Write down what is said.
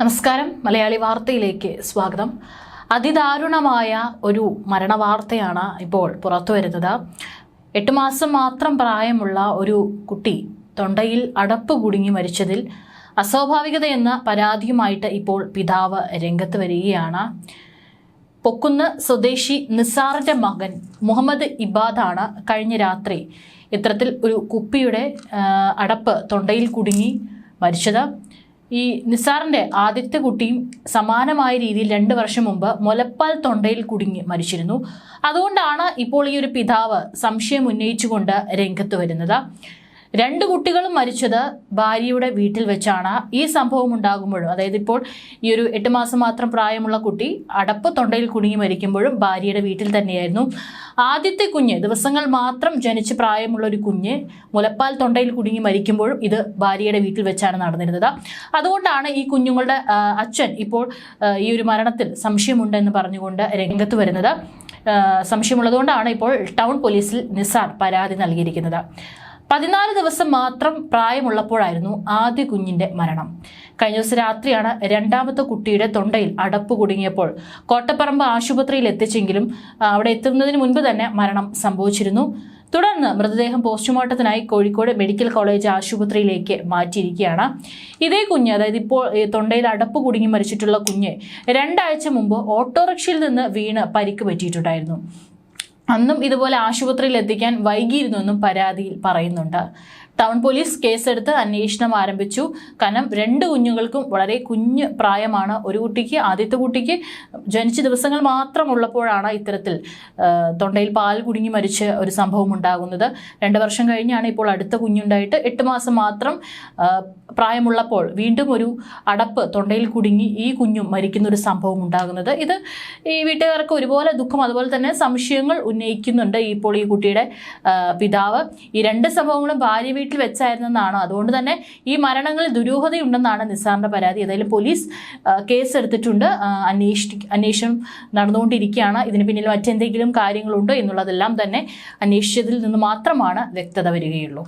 നമസ്കാരം. മലയാളി വാർത്തയിലേക്ക് സ്വാഗതം. അതിദാരുണമായ ഒരു മരണവാർത്തയാണ് ഇപ്പോൾ പുറത്തു വരുന്നത്. എട്ട് മാസം മാത്രം പ്രായമുള്ള ഒരു കുട്ടി തൊണ്ടയിൽ അടപ്പ് കുടുങ്ങി മരിച്ചതിൽ അസ്വാഭാവികതയെന്ന പരാതിയുമായിട്ട് ഇപ്പോൾ പിതാവ് രംഗത്ത് വരികയാണ്. പൊക്കുന്ന് സ്വദേശി നിസാറിന്റെ മകൻ മുഹമ്മദ് ഇബാദാണ് കഴിഞ്ഞ രാത്രി ഇത്തരത്തിൽ ഒരു കുപ്പിയുടെ അടപ്പ് തൊണ്ടയിൽ കുടുങ്ങി മരിച്ചത്. ഈ നിസാറിന്റെ ആദ്യത്തെ കുട്ടിയും സമാനമായ രീതിയിൽ രണ്ട് വർഷം മുമ്പ് മുലപ്പാൽ തൊണ്ടയിൽ കുടുങ്ങി മരിച്ചിരുന്നു. അതുകൊണ്ടാണ് ഇപ്പോൾ ഈ ഒരു പിതാവ് സംശയം ഉന്നയിച്ചുകൊണ്ട് രംഗത്ത് വരുന്നത്. രണ്ട് കുട്ടികളും മരിച്ചത് ഭാര്യയുടെ വീട്ടിൽ വെച്ചാണ് ഈ സംഭവം ഉണ്ടാകുമ്പോഴും. അതായത് ഇപ്പോൾ ഈ ഒരു എട്ട് മാസം മാത്രം പ്രായമുള്ള കുട്ടി അടപ്പ് തൊണ്ടയിൽ കുടുങ്ങി മരിക്കുമ്പോഴും ഭാര്യയുടെ വീട്ടിൽ തന്നെയായിരുന്നു. ആദ്യത്തെ കുഞ്ഞ് ദിവസങ്ങൾ മാത്രം ജനിച്ച് പ്രായമുള്ള ഒരു കുഞ്ഞ് മുലപ്പാൽ തൊണ്ടയിൽ കുടുങ്ങി മരിക്കുമ്പോഴും ഇത് ഭാര്യയുടെ വീട്ടിൽ വെച്ചാണ് നടന്നിരുന്നത്. അതുകൊണ്ടാണ് ഈ കുഞ്ഞുങ്ങളുടെ അച്ഛൻ ഇപ്പോൾ ഈ ഒരു മരണത്തിൽ സംശയമുണ്ടെന്ന് പറഞ്ഞുകൊണ്ട് രംഗത്ത് വരുന്നത്. സംശയമുള്ളതുകൊണ്ടാണ് ഇപ്പോൾ ടൗൺ പോലീസിൽ നിസാർ പരാതി നൽകിയിരിക്കുന്നത്. പതിനാല് ദിവസം മാത്രം പ്രായമുള്ളപ്പോഴായിരുന്നു ആദ്യ കുഞ്ഞിന്റെ മരണം. കഴിഞ്ഞ ദിവസം രാത്രിയാണ് രണ്ടാമത്തെ കുട്ടിയുടെ തൊണ്ടയിൽ അടപ്പ് കുടുങ്ങിയപ്പോൾ കോട്ടപ്പറമ്പ് ആശുപത്രിയിൽ എത്തിച്ചെങ്കിലും അവിടെ എത്തുന്നതിന് മുൻപ് തന്നെ മരണം സംഭവിച്ചിരുന്നു. തുടർന്ന് മൃതദേഹം പോസ്റ്റ്മോർട്ടത്തിനായി കോഴിക്കോട് മെഡിക്കൽ കോളേജ് ആശുപത്രിയിലേക്ക് മാറ്റിയിരിക്കുകയാണ്. ഇതേ കുഞ്ഞ് അതായത് ഇപ്പോൾ തൊണ്ടയിൽ അടപ്പ് കുടുങ്ങി മരിച്ചിട്ടുള്ള കുഞ്ഞ് രണ്ടാഴ്ച മുമ്പ് ഓട്ടോറിക്ഷയിൽ നിന്ന് വീണ് പരിക്ക് പറ്റിയിട്ടുണ്ടായിരുന്നു. അന്നും ഇതുപോലെ ആശുപത്രിയിൽ എത്തിക്കാൻ വൈകിയിരുന്നുവെന്നും പരാതിയിൽ പറയുന്നുണ്ട്. ടൗൺ പോലീസ് കേസെടുത്ത് അന്വേഷണം ആരംഭിച്ചു. കാരണം രണ്ട് കുഞ്ഞുങ്ങൾക്കും വളരെ കുഞ്ഞ് പ്രായമാണ്. ഒരു കുട്ടിക്ക് ആദ്യത്തെ കുട്ടിക്ക് ജനിച്ച ദിവസങ്ങൾ മാത്രം ഉള്ളപ്പോഴാണ് ഇത്തരത്തിൽ തൊണ്ടയിൽ പാൽ കുടുങ്ങി മരിച്ച ഒരു സംഭവം ഉണ്ടാകുന്നത്. രണ്ട് വർഷം കഴിഞ്ഞാണ് ഇപ്പോൾ അടുത്ത കുഞ്ഞുണ്ടായിട്ട് എട്ട് മാസം മാത്രം പ്രായമുള്ളപ്പോൾ വീണ്ടും ഒരു അടപ്പ് തൊണ്ടയിൽ കുടുങ്ങി ഈ കുഞ്ഞും മരിക്കുന്ന ഒരു സംഭവം ഉണ്ടാകുന്നത്. ഇത് ഈ വീട്ടുകാർക്ക് ഒരുപോലെ ദുഃഖം അതുപോലെ തന്നെ സംശയങ്ങൾ ഉന്നയിക്കുന്നുണ്ട് ഇപ്പോൾ ഈ കുട്ടിയുടെ പിതാവ്. ഈ രണ്ട് സംഭവങ്ങളും ഭാര്യ വീട്ടിൽ വെച്ചായിരുന്നെന്നാണോ? അതുകൊണ്ട് തന്നെ ഈ മരണങ്ങളിൽ ദുരൂഹതയുണ്ടെന്നാണ് നിസാറിന്റെ പരാതി. ഏതായാലും പോലീസ് കേസ് എടുത്തിട്ടുണ്ട് അന്വേഷി അന്വേഷണം നടന്നുകൊണ്ടിരിക്കുകയാണ്. ഇതിന് പിന്നിൽ മറ്റെന്തെങ്കിലും കാര്യങ്ങളുണ്ടോ എന്നുള്ളതെല്ലാം തന്നെ അന്വേഷിച്ചതിൽ നിന്ന് മാത്രമാണ് വ്യക്തത വരികയുള്ളൂ.